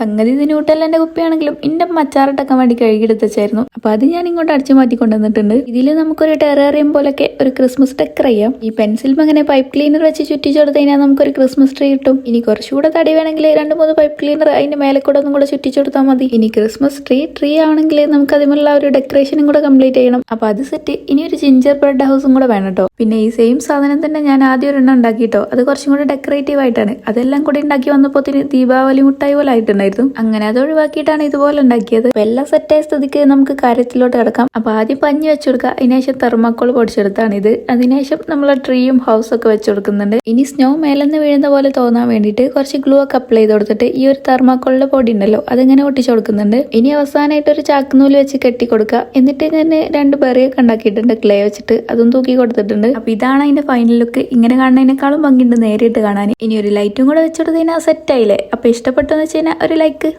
സംഗതി ഇതിന് ഊട്ടല്ലന്റെ കുപ്പിയാണെങ്കിലും എന്റെ മച്ചാറിട്ടൊക്കെ വേണ്ടി കഴുകിയെടുത്ത് വെച്ചായിരുന്നു അപ്പൊ അത് ഞാൻ ഇങ്ങോട്ട് അടിച്ചു മാറ്റി കൊണ്ടുവന്നിട്ടുണ്ട് ഇതിൽ നമുക്കൊരു ടെറേറിയം പോലൊക്കെ ഒരു ക്രിസ്മസ് ഡെക്കർ ചെയ്യാം ഈ പെൻസിൽ അങ്ങനെ പൈപ്പ് ക്ലീനർ വെച്ച് ചുറ്റിച്ചു കൊടുത്തു കഴിഞ്ഞാൽ നമുക്കൊരു ക്രിസ്മസ് ട്രീ കിട്ടും. ഇനി കുറച്ചുകൂടെ തടി വേണമെങ്കിൽ രണ്ട് മൂന്ന് പൈപ്പ് ക്ലീനർ അതിന്റെ മേലെ കൂടെ ഒന്നും കൂടെ ചുറ്റിച്ചു കൊടുത്താൽ മതി. ഇനി ക്രിസ്മസ് ട്രീ ട്രീ ആണെങ്കിൽ നമുക്ക് അതിനുള്ള ഒരു ഡെക്കറേഷനും കൂടെ കംപ്ലീറ്റ് ചെയ്യണം. അപ്പൊ അത് സെറ്റ്. ഇനി ഒരു ജിഞ്ചർ ബ്രെഡ് ഹൗസും കൂടെ വേണം കേട്ടോ പിന്നെ ഈ സെയിം സാധനം തന്നെ ഞാൻ ആദ്യം ഒരെണ്ണം ഉണ്ടാക്കിയിട്ടോ അത് കുറച്ചും കൂടെ ഡെക്കറേറ്റീവ് ആയിട്ടാണ്. അതെല്ലാം കൂടി ഉണ്ടാക്കി വന്നപ്പോൾ ദീപാവലി മുട്ടായി പോലെ ആയിട്ടുണ്ടായിരുന്നു. അങ്ങനെ അത് ഒഴിവാക്കിയിട്ടാണ് ഇതുപോലെ ഉണ്ടാക്കിയത്. വെള്ളം സെറ്റായ സ്ഥിതിക്ക് നമുക്ക് കാര്യത്തിലോട്ട് കിടക്കാം. അപ്പൊ ആദ്യം പഞ്ഞി വെച്ചുകൊടുക്കുക അതിനുശേഷം തെർമാക്കോൾ പൊടിച്ചെടുത്താണ് ഇത്. അതിനുശേഷം നമ്മൾ ട്രീയും ഹൗസും ഒക്കെ വെച്ച് കൊടുക്കുന്നുണ്ട് ഇനി സ്നോ മേലെന്ന് വീഴുന്ന പോലെ തോന്നാൻ വേണ്ടിയിട്ട് കുറച്ച് ഗ്ലൂ ഒക്കെ അപ്ലൈ ചെയ്ത് കൊടുത്തിട്ട് ഈ ഒരു തെർമാക്കോളിന്റെ പൊടി ഉണ്ടല്ലോ അതിങ്ങനെ ഒട്ടിച്ചു കൊടുക്കുന്നുണ്ട്. ഇനി അവസാനമായിട്ട് ഒരു ചാക്കുനൂൽ വെച്ച് കെട്ടി കൊടുക്കുക. എന്നിട്ട് ഞാൻ രണ്ട് ബെറിയൊക്കെ ഉണ്ടാക്കിയിട്ടുണ്ട്. ക്ലേ വെച്ചിട്ട് അതും തൂക്കി കൊടുത്തിട്ടുണ്ട്. അപ്പൊ ഇതാണ് അതിന്റെ ഫൈനൽ ലുക്ക് ഇങ്ങനെ കാണുന്നതിനേക്കാളും ഭംഗിയുണ്ട് നേരിട്ട് കാണാൻ. ഇനി ഒരു ലൈറ്റും കൂടെ വെച്ചെടുത്ത് കഴിഞ്ഞാൽ സെറ്റ് ആയില്ലേ? അപ്പൊ ഇഷ്ടപ്പെട്ടെന്ന് വെച്ച് കഴിഞ്ഞാൽ ഒരു ലൈക്ക്